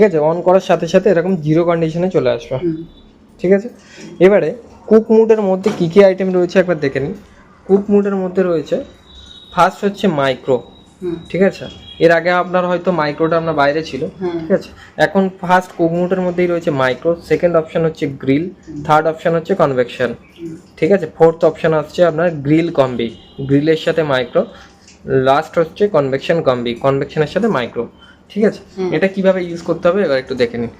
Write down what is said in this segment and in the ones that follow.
ঠিক আছে? অন করার সাথে সাথে এরকম জিরো কন্ডিশনে চলে আসবে। ঠিক আছে? এবারে কুক মুডের মধ্যে কী কী আইটেম রয়েছে একবার দেখে নিন। কুক মুডের মধ্যে রয়েছে ফার্স্ট হচ্ছে মাইক্রো ঠিক আছে? এর আগে আপনার হয়তো মাইক্রোটা আপনার বাইরে ছিল। ঠিক আছে? এখন ফার্স্ট কুক মুডের মধ্যেই রয়েছে মাইক্রো সেকেন্ড অপশন হচ্ছে গ্রিল থার্ড অপশন হচ্ছে কনভেকশন ঠিক আছে? ফোর্থ অপশন আসছে আপনার গ্রিল কম্বি গ্রিলের সাথে মাইক্রো লাস্ট হচ্ছে কনভেকশন কম্বি কনভেকশনের সাথে মাইক্রো ঠিক আছে? এটা কীভাবে ইউজ করতে হবে? এবার একটু দেখে নিন।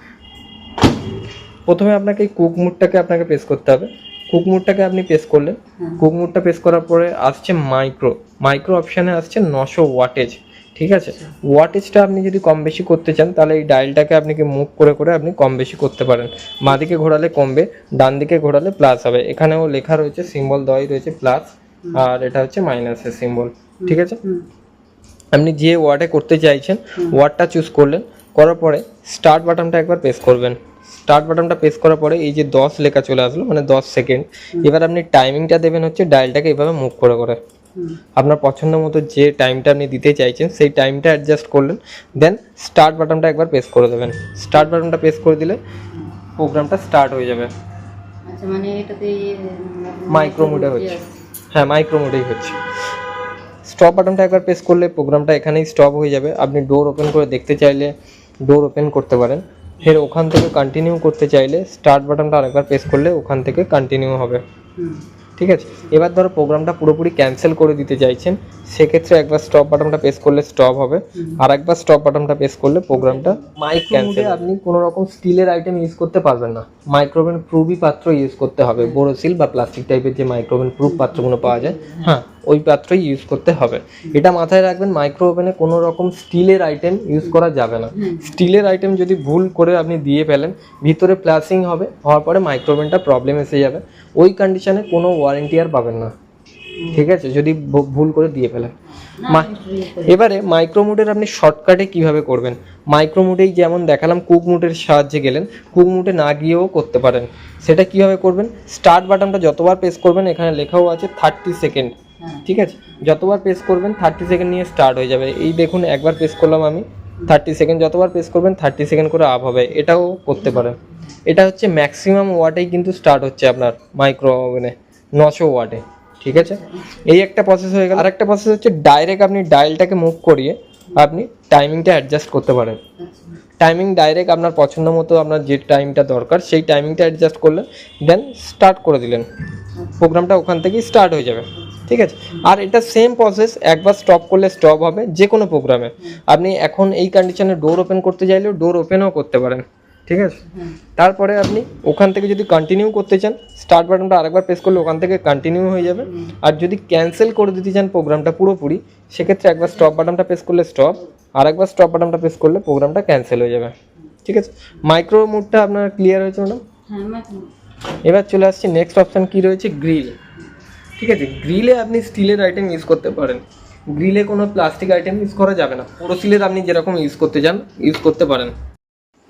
প্রথমে আপনাকে এই কুক মুডটাকে আপনাকে প্রেস করতে হবে। কুক মুডটাকে আপনি প্রেস করলেন। হুম। কুক মুডটা প্রেস করার পরে আসছে মাইক্রো মাইক্রো অপশানে আসছে নশো ওয়াটেজ ঠিক আছে? ওয়াটেজটা আপনি যদি কম বেশি করতে চান তাহলে এই ডায়ালটাকে আপনি কি মুভ করে করে আপনি কম বেশি করতে পারেন। বাঁদিকে ঘোরালে কমবে ডান দিকে ঘোরালে প্লাস হবে। এখানেও লেখা রয়েছে সিম্বল দেওয়াই রয়েছে প্লাস আর এটা হচ্ছে মাইনাসের সিম্বল ঠিক আছে? আপনি যে ওয়ার্ডে করতে চাইছেন ওয়ার্ডটা চুজ করলেন করার পরে স্টার্ট বাটনটা একবার প্রেস করবেন। স্টার্ট বাটনটা প্রেস করার পরে এই যে দশ লেখা চলে আসলো মানে দশ সেকেন্ড এবার আপনি টাইমিংটা দেবেন হচ্ছে ডায়ালটাকে এভাবে মুভ করে করে। আপনার পছন্দ মতো যে টাইমটা আপনি দিতে চাইছেন সেই টাইমটা অ্যাডজাস্ট করলেন দেন স্টার্ট বাটনটা একবার প্রেস করে দেবেন। স্টার্ট বাটনটা প্রেস করে দিলে প্রোগ্রামটা স্টার্ট হয়ে যাবে। আচ্ছা মানে এটাতে মাইক্রো হচ্ছে। হ্যাঁ মাইক্রো মোডেই হচ্ছে। স্টপ বাটনটা একবার প্রেস করলে প্রোগ্রামটা এখানেই স্টপ হয়ে যাবে। আপনি ডোর ওপেন করে দেখতে চাইলে ডোর ওপেন করতে পারেন। ফের ওখান থেকে কন্টিনিউ করতে চাইলে স্টার্ট বাটনটা আরেকবার প্রেস করলে ওখান থেকে কন্টিনিউ হবে। ঠিক আছে? এবার ধরো প্রোগ্রামটা পুরোপুরি ক্যান্সেল করে দিতে চাইছেন সেক্ষেত্রে একবার স্টপ বাটনটা প্রেস করলে স্টপ হবে। আর একবার স্টপ বাটনটা প্রেস করলে প্রোগ্রামটা মাইক ক্যান্সেল আপনি কোনো রকম স্টিলের আইটেম ইউজ করতে পারবেন না। মাইক্রোওভেন প্রুফই পাত্র ইউজ করতে হবে। বোরোসিল বা প্লাস্টিক টাইপের যে মাইক্রোওভেন প্রুফ পাত্রগুলো পাওয়া যায়। হ্যাঁ। ওই পাত্রই ইউজ করতে হবে। এটা মাথায় রাখবেন মাইক্রো ওভেনে কোনো রকম স্টিলের আইটেম ইউজ করা যাবে না। স্টিলের আইটেম যদি ভুল করে আপনি দিয়ে ফেলেন ভিতরে প্লাসিং হবে হওয়ার পরে মাইক্রোওভেনটা প্রবলেম এসে যাবে। ওই কন্ডিশনে কোনো ওয়ারেন্টি আর পাবেন না। ঠিক আছে? যদি ভুল করে দিয়ে ফেলেন। মা- এবারে মাইক্রোমুডের আপনি শর্টকাটে কীভাবে করবেন? মাইক্রোমুডেই যেমন দেখালাম কুক মুডের সাহায্যে গেলেন কুক মুডে না গিয়েও করতে পারেন। সেটা কীভাবে করবেন? স্টার্ট বাটনটা যতবার প্রেস করবেন এখানে লেখাও আছে থার্টি সেকেন্ড ঠিক আছে? যতবার প্রেস করবেন থার্টি সেকেন্ড নিয়ে স্টার্ট হয়ে যাবে। এই দেখুন একবার প্রেস করলাম আমি। থার্টি সেকেন্ড যতবার প্রেস করবেন থার্টি সেকেন্ড করে আপ হবে। এটাও করতে পারেন। এটা হচ্ছে ম্যাক্সিমাম ওয়াটেই কিন্তু স্টার্ট হচ্ছে আপনার মাইক্রো ওভেনে নশো ওয়াটে ঠিক আছে? এই একটা প্রসেস হয়ে গেল। আর একটা প্রসেস হচ্ছে ডাইরেক্ট আপনি ডায়ালটাকে মুভ করিয়ে আপনি টাইমিংটা অ্যাডজাস্ট করতে পারেন। আচ্ছা টাইমিং ডাইরেক্ট আপনার পছন্দ মতো আপনার যে টাইমটা দরকার সেই টাইমিংটা অ্যাডজাস্ট করলেন দেন স্টার্ট করে দিলেন। প্রোগ্রামটা ওখান থেকেই স্টার্ট হয়ে যাবে। ঠিক আছে? আর এটা সেম প্রসেস একবার স্টপ করলে স্টপ হবে যে কোনো প্রোগ্রামে আপনি এখন এই কন্ডিশনে ডোর ওপেন করতে চাইলেও ডোর ওপেনও করতে পারেন ঠিক আছে? তারপরে আপনি ওখান থেকে যদি কন্টিনিউ করতে চান স্টার্ট বাটনটা আরেকবার প্রেস করলে ওখান থেকে কন্টিনিউ হয়ে যাবে। আর যদি ক্যান্সেল করে দিতে চান প্রোগ্রামটা পুরোপুরি সেক্ষেত্রে একবার স্টপ বাটনটা প্রেস করলে স্টপ আর একবার স্টপ বাটনটা প্রেস করলে প্রোগ্রামটা ক্যান্সেল হয়ে যাবে ঠিক আছে? মাইক্রো মোডটা আপনার ক্লিয়ার হয়েছে ম্যাডাম হ্যাঁ এবার চলে আসছি নেক্সট অপশন কি রয়েছে? গ্রিল ঠিক আছে গ্রিলে আপনি স্টিলের আইটেম ইউজ করতে পারেন। গ্রিলে কোনো প্লাস্টিক আইটেম ইউজ করা যাবে না। পোরোসিলের আপনি যেরকম ইউজ করতে চান ইউজ করতে পারেন।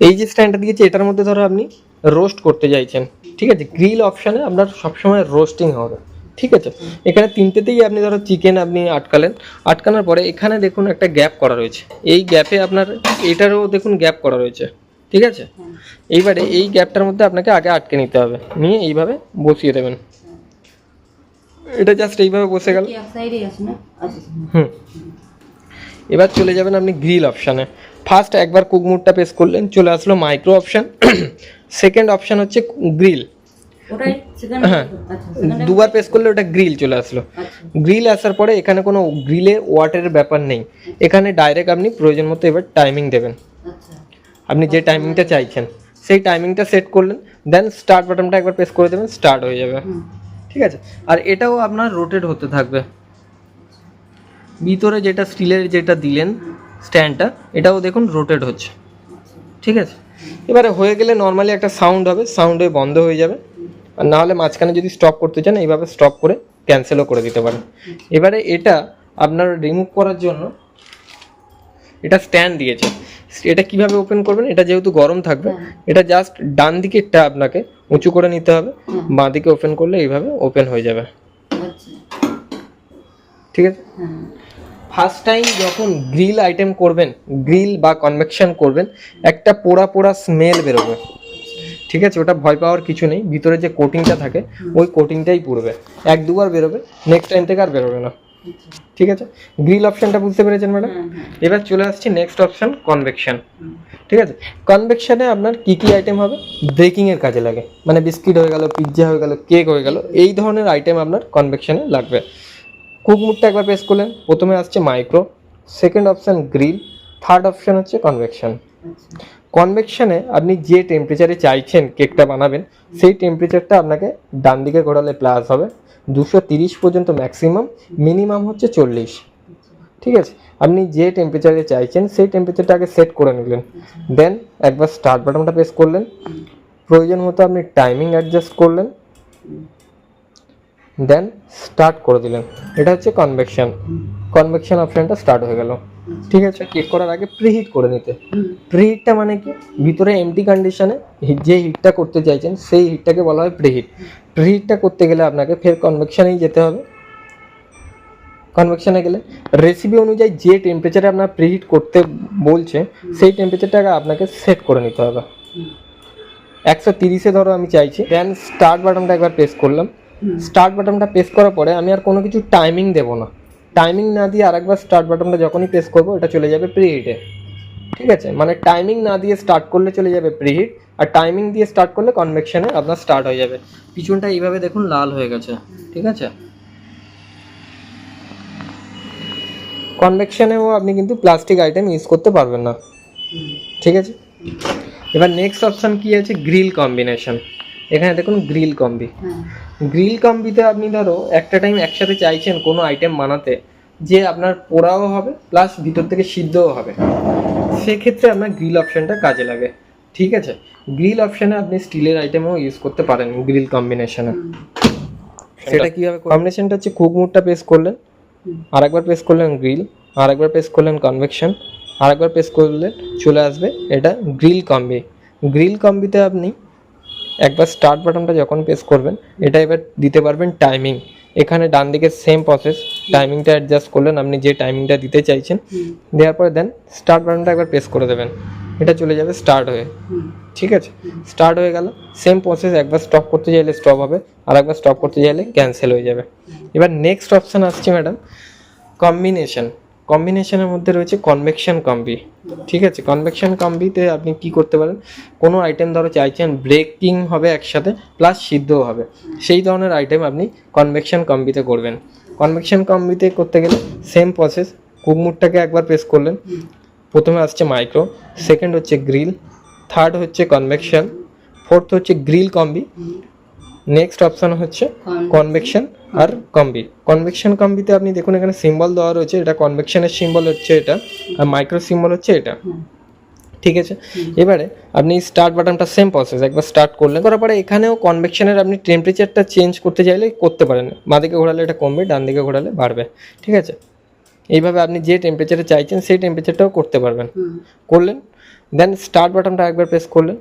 এই যে স্ট্যান্ডটা দিয়েছে, এটার মধ্যে ধরো আপনি রোস্ট করতে চাইছেন। ঠিক আছে গ্রিল অপশানে আপনার সবসময় রোস্টিং হবে। ঠিক আছে, এখানে তিনটেতেই আপনি ধরো চিকেন আপনি আটকালেন। আটকানোর পরে এখানে দেখুন একটা গ্যাপ করা রয়েছে। এই গ্যাপে আপনার, এটারও দেখুন গ্যাপ করা রয়েছে। ঠিক আছে, এইবারে এই গ্যাপটার মধ্যে আপনাকে আগে আটকে নিতে হবে। নিয়ে এইভাবে বসিয়ে দেবেন। এটা জাস্ট এইভাবে বসে গেল। আচ্ছা হুম। এবার চলে যাবেন আপনি গ্রিল অপশানে ফার্স্ট একবার কুক মুডটা প্রেস করলেন চলে আসলো মাইক্রো অপশান সেকেন্ড অপশান হচ্ছে গ্রিল হ্যাঁ। আচ্ছা দুবার প্রেস করলে ওটা গ্রিল চলে আসলো। আচ্ছা। গ্রিল আসার পরে এখানে কোনো গ্রিলে ওয়াটারের ব্যাপার নেই। এখানে ডাইরেক্ট আপনি প্রয়োজন মতো এবার টাইমিং দেবেন। আচ্ছা। আপনি যে টাইমিংটা চাইছেন সেই টাইমিংটা সেট করলেন দেন স্টার্ট বাটনটা একবার প্রেস করে দেবেন স্টার্ট হয়ে যাবে। হুম। ঠিক আছে? আর এটাও আপনার রোটেট হতে থাকবে। ভিতরে যেটা স্টিলের যেটা দিলেন স্ট্যান্ডটা এটাও দেখুন রোটেট হচ্ছে। ঠিক আছে? এবারে হয়ে গেলে নর্মালি একটা সাউন্ড হবে সাউন্ড হয়ে বন্ধ হয়ে যাবে। আর না হলে মাঝখানে যদি স্টপ করতে চান, এইভাবে স্টপ করে ক্যান্সেলও করে দিতে পারেন। এবারে এটা আপনার রিমুভ করার জন্য এটা স্ট্যান্ড দিয়েছে। এটা কীভাবে ওপেন করবেন? এটা যেহেতু গরম থাকবে এটা জাস্ট ডান দিকেরটা আপনাকে উঁচু করে নিতে হবে। বাঁ দিকে ওপেন করলে এইভাবে ওপেন হয়ে যাবে। আচ্ছা। ঠিক আছে? হ্যাঁ। ফার্স্ট টাইম যখন গ্রিল আইটেম করবেন গ্রিল বা কনভেকশন করবেন একটা পোড়া পোড়া স্মেল বেরোবে। ঠিক আছে? ওটা ভয় পাওয়ার কিছু নেই। ভিতরে যে কোটিংটা থাকে ওই কোটিংটাই পুড়বে। এক দুবার বেরোবে নেক্সট টাইম থেকে আর বেরোবে না। ঠিক আছে? গ্রিল অপশনটা বুঝতে পেরেছেন ম্যাডাম এবার চলে আসছি নেক্সট অপশন কনভেকশন ঠিক আছে? কনভেকশনে আপনার কি কি আইটেম হবে? বেকিং এর কাজে লাগে। মানে বিস্কিট হয়ে গেল পিৎজা হয়ে গেল কেক হয়ে গেল এই ধরনের আইটেম আপনার কনভেকশনে লাগবে। কুক মুডটা একবার প্রেস করলেন। প্রথমে আসছে micro second option grill third option হচ্ছে কনভেকশন আচ্ছা। কনভেকশনে আপনি যে টেম্পারেচারে চাইছেন কেকটা বানাবেন সেই টেম্পারেচারটা আপনাকে ডান দিকে ঘোরালে প্লাস হবে। দুশো তিরিশ পর্যন্ত ম্যাক্সিমাম মিনিমাম হচ্ছে চল্লিশ। ঠিক আছে? আপনি যে টেম্পারেচারে চাইছেন, সেই টেম্পারেচারটা আগে সেট করে নিলেন। দেন একবার স্টার্ট বাটনটা প্রেস করলেন। প্রয়োজন মতো আপনি টাইমিং অ্যাডজাস্ট করলেন। দেন স্টার্ট করে দিলেন। এটা হচ্ছে কনভেকশন কনভেকশন অপশনটা স্টার্ট হয়ে গেল। ঠিক আছে? কেক করার আগে প্রিহিট করে নিতে। প্রিহিটটা মানে কি? ভিতরে এমটি কন্ডিশনে যে হিটটা করতে চাইছেন সেই হিটটাকে বলা হয় প্রিহিট প্রিহিটটা করতে গেলে আপনাকে ফের কনভেকশনেই যেতে হবে। কনভেকশনে গেলে রেসিপি অনুযায়ী যে টেম্পারেচারে আপনার প্রিহিট করতে বলছে সেই টেম্পারেচারটাকে আপনাকে সেট করে নিতে হবে। একশো তিরিশে ধরো আমি চাইছি। দেন স্টার্ট বাটনটা একবার প্রেস করলাম। স্টার্ট বাটনটা প্রেস করার পরে আমি আর কোনো কিছু টাইমিং দেবো না। টাইমিং না দিয়ে আরেকবার স্টার্ট বাটনটা যখনই প্রেস করব এটা চলে যাবে প্রিহিটে ঠিক আছে? মানে টাইমিং না দিয়ে স্টার্ট করলে চলে যাবে প্রিহিট আর টাইমিং দিয়ে স্টার্ট করলে কনভেকশনে আপনার স্টার্ট হয়ে যাবে। পিছনটা এইভাবে দেখুন লাল হয়ে গেছে। ঠিক আছে? কনভেকশনেও আপনি কিন্তু প্লাস্টিক আইটেম ইউজ করতে পারবেন না। ঠিক আছে? এবার নেক্সট অপশন কি আছে? গ্রিল কম্বিনেশন এখানে দেখুন গ্রিল কম্বি হ্যাঁ। গ্রিল কম্বিতে আপনি ধরো একটা টাইম একসাথে চাইছেন কোনো আইটেম বানাতে যে আপনার পোড়াও হবে প্লাস ভিতর থেকে সিদ্ধও হবে। সেক্ষেত্রে আপনার গ্রিল অপশানটা কাজে লাগে। ঠিক আছে? গ্রিল অপশানে আপনি স্টিলের আইটেমও ইউজ করতে পারেন গ্রিল কম্বিনেশনে সেটা কীভাবে কম্বিনেশনটা হচ্ছে কুক মুডটা প্রেস করলেন আর একবার প্রেস করলেন গ্রিল আর একবার প্রেস করলেন কনভেকশন আর একবার প্রেস করলেন চলে আসবে এটা গ্রিল কম্বি গ্রিল কম্বিতে আপনি একবার স্টার্ট বাটনটা যখন প্রেস করবেন এটা এবার দিতে পারবেন টাইমিং এখানে ডান দিকে সেম প্রসেস টাইমিংটা অ্যাডজাস্ট করলেন আপনি যে টাইমিংটা দিতে চাইছেন। দেওয়ার পরে দেন স্টার্ট বাটনটা একবার প্রেস করে দেবেন। এটা চলে যাবে স্টার্ট হয়ে। ঠিক আছে? স্টার্ট হয়ে গেল। সেম প্রসেস একবার স্টপ করতে চাইলে স্টপ হবে আর একবার স্টপ করতে চাইলে ক্যান্সেল হয়ে যাবে। এবার নেক্সট অপশন আসছে ম্যাডাম কম্বিনেশন কম্বিনেশনের মধ্যে রয়েছে কনভেকশন কম্বি ঠিক আছে? কনভেকশন কম্বিতে আপনি কি করতে পারেন? কোনো আইটেম ধরো চাইছেন ব্রেকিং হবে একসাথে প্লাস সিদ্ধও হবে। সেই ধরনের আইটেম আপনি কনভেকশন কম্বিতে করবেন। কনভেকশন কম্বিতে করতে গেলে সেম প্রসেস কুকমুটটাকে একবার প্রেস করলেন। প্রথমে আসছে মাইক্রো সেকেন্ড হচ্ছে গ্রিল থার্ড হচ্ছে কনভেকশন ফোর্থ হচ্ছে গ্রিল কম্বি নেক্সট অপশন হচ্ছে কনভেকশন আর কম্বি কনভেকশন কম্বিতে আপনি দেখুন এখানে সিম্বল দেওয়া রয়েছে এটা কনভেকশনের সিম্বল হচ্ছে এটা আর মাইক্রো সিম্বল হচ্ছে এটা। ঠিক আছে? এবারে আপনি স্টার্ট বাটনটা সেম প্রসেস একবার স্টার্ট করলেন করার পরে এখানেও কনভেকশনের আপনি টেম্পারেচারটা চেঞ্জ করতে চাইলে করতে পারেন। বাঁদিকে ঘোরালে এটা কমবে ডান দিকে ঘোরালে বাড়বে। ঠিক আছে? এইভাবে আপনি যে টেম্পারেচারে চাইছেন সেই টেম্পারেচারটাও করতে পারবেন। করলেন দেন স্টার্ট বাটনটা একবার প্রেস করলেন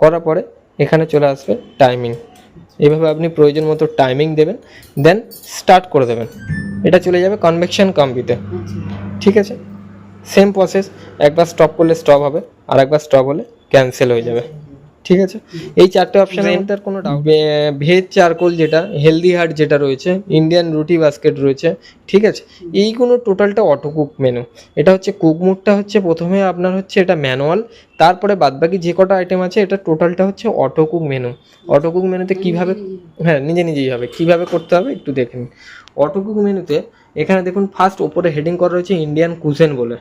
করার পরে এখানে চলে আসবে টাইমিং এইভাবে আপনি প্রয়োজন মতো টাইমিং দেবেন দেন স্টার্ট করে দেবেন। এটা চলে যাবে কনভেকশন কম্পিতে ঠিক আছে? সেম প্রসেস একবার স্টপ করলে স্টপ হবে আর একবার স্টপ হলে ক্যান্সেল হয়ে যাবে। ঠিক আছে? এই চারটে অপশানে এন্টার কোনো ডাউট ভেজ চারকোল যেটা হেলদি হার্ট যেটা রয়েছে ইন্ডিয়ান রুটি বাস্কেট রয়েছে ঠিক আছে? এই এইগুলো টোটালটা অটো কুক মেনু এটা হচ্ছে কুক মুডটা হচ্ছে প্রথমে আপনার হচ্ছে এটা ম্যানুয়াল তারপরে বাদবাকি যে কটা আইটেম আছে এটা টোটালটা হচ্ছে auto cook menu auto cook মেনুতে কীভাবে হ্যাঁ নিজে নিজেই হবে। কীভাবে করতে হবে একটু দেখে নিন। অটো কুক মেনুতে এখানে দেখুন ফার্স্ট ওপরে হেডিং করা রয়েছে ইন্ডিয়ান কুজেন বলে।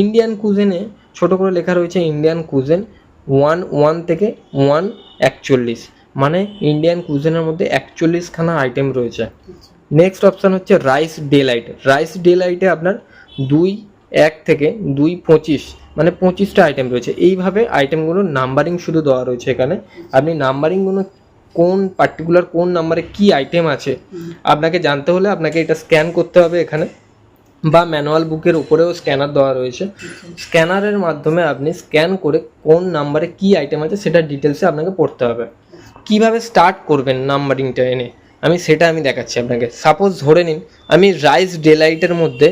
ইন্ডিয়ান কুজেনে ছোট করে লেখা রয়েছে ইন্ডিয়ান কুজেন ওয়ান ওয়ান থেকে ওয়ান একচল্লিশ। মানে ইন্ডিয়ান কুজেনের মধ্যে একচল্লিশখানা আইটেম রয়েছে। নেক্সট অপশান হচ্ছে রাইস ডে লাইট রাইস ডে লাইটে আপনার দুই এক থেকে দুই পঁচিশ মানে পঁচিশটা আইটেম রয়েছে। এইভাবে আইটেমগুলোর নাম্বারিং শুধু দেওয়া রয়েছে এখানে। আপনি নাম্বারিংগুলো কোন পার্টিকুলার কোন নাম্বারে কি আইটেম আছে আপনাকে জানতে হলে আপনাকে এটা স্ক্যান করতে হবে এখানে। বা ম্যানুয়াল বুকের উপরেও স্ক্যানার দেওয়া রয়েছে। স্ক্যানারের মাধ্যমে আপনি স্ক্যান করে কোন নাম্বারে কি আইটেম আছে সেটা ডিটেলসে আপনাকে পড়তে হবে। কীভাবে স্টার্ট করবেন নাম্বারিংটা এনে? আমি সেটা আমি দেখাচ্ছি আপনাকে। সাপোজ ধরে নিন, আমি রাইস ডেলাইটের মধ্যে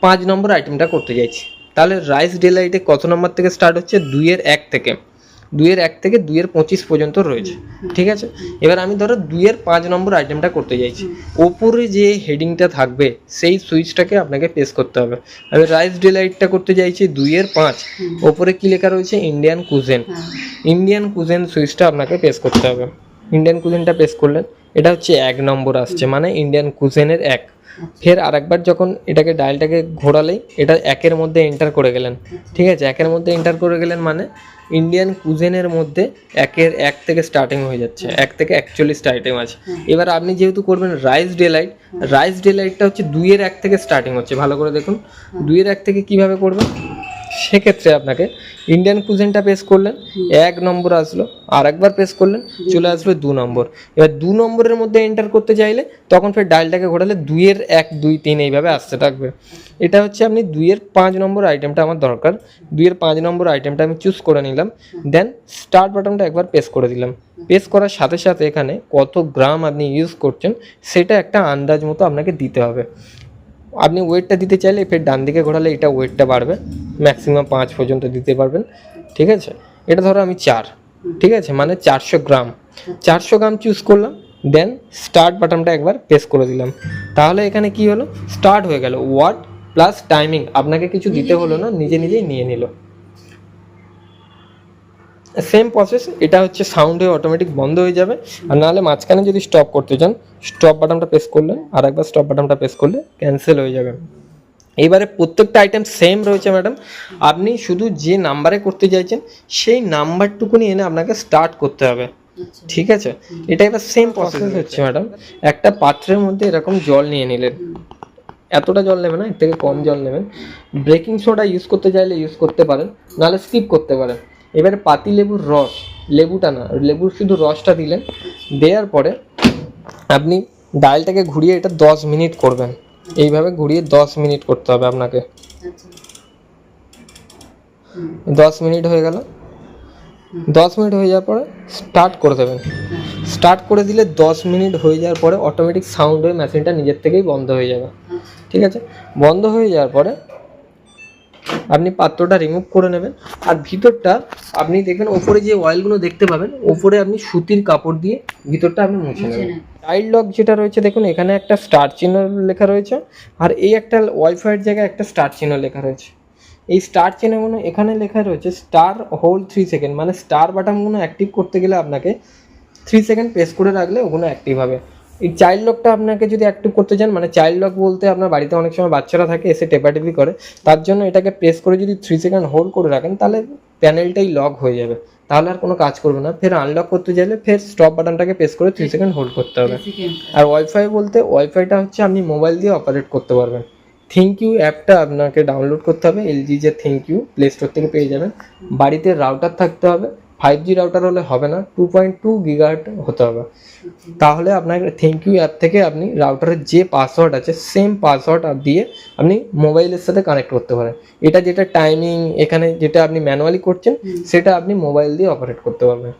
পাঁচ নম্বর আইটেমটা করতে চাইছি। তাহলে রাইস ডেলাইটে কত নম্বর থেকে স্টার্ট হচ্ছে? দুইয়ের এক থেকে। দুইয়ের এক থেকে দুইয়ের পঁচিশ পর্যন্ত রয়েছে ঠিক আছে? এবার আমি ধরো দুইয়ের পাঁচ নম্বর আইটেমটা করতে চাইছি। ওপরে যে হেডিংটা থাকবে সেই সুইচটাকে আপনাকে প্রেস করতে হবে। আমি রাইস ডেলাইটটা করতে চাইছি দুইয়ের পাঁচ। ওপরে কি লেখা রয়েছে? ইন্ডিয়ান কুজেন ইন্ডিয়ান কুজেন সুইচটা আপনাকে প্রেস করতে হবে। ইন্ডিয়ান কুজেনটা প্রেস করলেন। এটা হচ্ছে এক নম্বর আসছে মানে ইন্ডিয়ান কুজেনের এক। ফের আরেকবার যখন এটাকে ডায়ালটাকে ঘোরালেই এটা একের মধ্যে এন্টার করে গেলেন। ঠিক আছে? একের মধ্যে এন্টার করে গেলেন মানে ইন্ডিয়ান কুজেনের মধ্যে একের এক থেকে স্টার্টিং হয়ে যাচ্ছে। এক থেকে একচল্লিশ স্টার্টিং আছে। এবার আপনি যেহেতু করবেন রাইস ডেলাইট রাইস ডেলাইটটা হচ্ছে দুইয়ের এক থেকে স্টার্টিং হচ্ছে। ভালো করে দেখুন। দুইয়ের এক থেকে কীভাবে করবেন? সেক্ষেত্রে আপনাকে ইন্ডিয়ান কুজেনটা প্রেস করলেন, এক নম্বর আসলো আর একবার প্রেস করলেন, চলে আসলো দু নম্বর। এবার দু নম্বরের মধ্যে এন্টার করতে চাইলে তখন ফের ডায়ালটাকে ঘোরালে দুইয়ের এক, দুই, তিন এইভাবে আসতে থাকবে। এটা হচ্ছে আপনি দুইয়ের পাঁচ নম্বর আইটেমটা আমার দরকার। দুইয়ের পাঁচ নম্বর আইটেমটা আমি চুজ করে নিলাম। দেন স্টার্ট বাটনটা একবার প্রেস করে দিলাম। প্রেস করার সাথে সাথে এখানে কত গ্রাম আপনি ইউজ করছেন, সেটা একটা আন্দাজ মতো আপনাকে দিতে হবে। আপনি ওয়েটটা দিতে চাইলে ফের ডান দিকে ঘোরালে এটা ওয়েটটা বাড়বে। ম্যাক্সিমাম পাঁচ পর্যন্ত দিতে পারবেন, ঠিক আছে? এটা ধরো আমি চার, ঠিক আছে? মানে চারশো গ্রাম। চারশো গ্রাম চুজ করলাম দেন স্টার্ট বাটনটা একবার প্রেস করে দিলাম। তাহলে এখানে কি হলো? স্টার্ট হয়ে গেল। ওয়াট প্লাস টাইমিং আপনাকে কিছু দিতে হলো না, নিজে নিজেই নিয়ে নিল। সেম প্রসেস এটা হচ্ছে সাউন্ড হয়ে অটোমেটিক বন্ধ হয়ে যাবে। আর নাহলে মাঝখানে যদি স্টপ করতে চান স্টপ বাটনটা প্রেস করলেন আর একবার স্টপ বাটনটা প্রেস করলে ক্যান্সেল হয়ে যাবে। এবারে প্রত্যেকটা আইটেম সেম রয়েছে ম্যাডাম আপনি শুধু যে নাম্বারে করতে চাইছেন সেই নাম্বারটুকুনি এনে আপনাকে স্টার্ট করতে হবে। আচ্ছা। ঠিক আছে? এটা এবার সেম প্রসেস হচ্ছে ম্যাডাম একটা পাত্রের মধ্যে এরকম জল নিয়ে নিলেন। এতটা জল নেবেন না এর থেকে কম জল নেবেন। বেকিং সোডা ইউজ করতে চাইলে ইউজ করতে পারেন নাহলে স্কিপ করতে পারেন। এবারে পাতি লেবুর রস লেবুটা না লেবুর শুধু রসটা দিলেন দেওয়ার পরে আপনি ডালটাকে ঘুরিয়ে এটা দশ মিনিট করবেন। এইভাবে ঘুরিয়ে দশ মিনিট করতে হবে আপনাকে। আচ্ছা। দশ মিনিট হয়ে গেল। দশ মিনিট হয়ে যাওয়ার পরে স্টার্ট করে দেবেন। স্টার্ট করে দিলে দশ মিনিট হয়ে যাওয়ার পরে অটোমেটিক সাউন্ড হয়ে মেশিনটা নিজের থেকেই বন্ধ হয়ে যাবে। ঠিক আছে? বন্ধ হয়ে যাওয়ার পরে আপনি পাত্রটা রিমুভ করে নেবেন। আর ভিতরটা আপনি দেখবেন ওপরে যে অয়েলগুলো দেখতে পাবেন ওপরে আপনি সুতির কাপড় দিয়ে ভিতরটা আপনি মুছে নেবেন। চাইল্ড লক যেটা রয়েছে দেখুন এখানে একটা স্টার চিহ্ন লেখা রয়েছে আর এই একটা ওয়াইফাইয়ের জায়গায় একটা স্টার চিহ্ন লেখা রয়েছে। এই স্টার চিহ্নগুলো এখানে লেখা রয়েছে স্টার হোল থ্রি সেকেন্ড মানে স্টার বাটনগুলো অ্যাক্টিভ করতে গেলে আপনাকে থ্রি সেকেন্ড প্রেস করে রাখলে ওগুলো অ্যাক্টিভ হবে। এই চাইল্ড লকটা আপনাকে যদি অ্যাক্টিভ করতে চান মানে চাইল্ড লক বলতে আপনার বাড়িতে অনেক সময় বাচ্চারা থাকে এসে টেপাটেপি করে তার জন্য এটাকে প্রেস করে যদি থ্রি সেকেন্ড হোল্ড করে রাখেন তাহলে প্যানেলটাই লক হয়ে যাবে। তাহলে আর কোনো কাজ করবে না। ফের আনলক করতে চাইলে ফের স্টপ বাটনটাকে প্রেস করে থ্রি সেকেন্ড হোল্ড করতে হবে। আর ওয়াইফাই বলতে ওয়াইফাইটা হচ্ছে আপনি মোবাইল দিয়ে অপারেট করতে পারবেন। থিঙ্ক ইউ অ্যাপটা আপনাকে ডাউনলোড করতে হবে এলজি যে থিঙ্ক ইউ প্লে স্টোর থেকে পেয়ে যাবেন। বাড়িতে রাউটার থাকতে হবে। ফাইভ জি রাউটার হলে হবে না টু পয়েন্ট টু গিগাহার্ট হতে হবে। তাহলে আপনার থ্যাংক ইউ অ্যাপ থেকে আপনি রাউটারের যে পাসওয়ার্ড আছে সেম পাসওয়ার্ড দিয়ে আপনি মোবাইলের সাথে কানেক্ট করতে পারেন। এটা যেটা টাইমিং এখানে যেটা আপনি ম্যানুয়ালি করছেন সেটা আপনি মোবাইল দিয়ে অপারেট করতে পারবেন।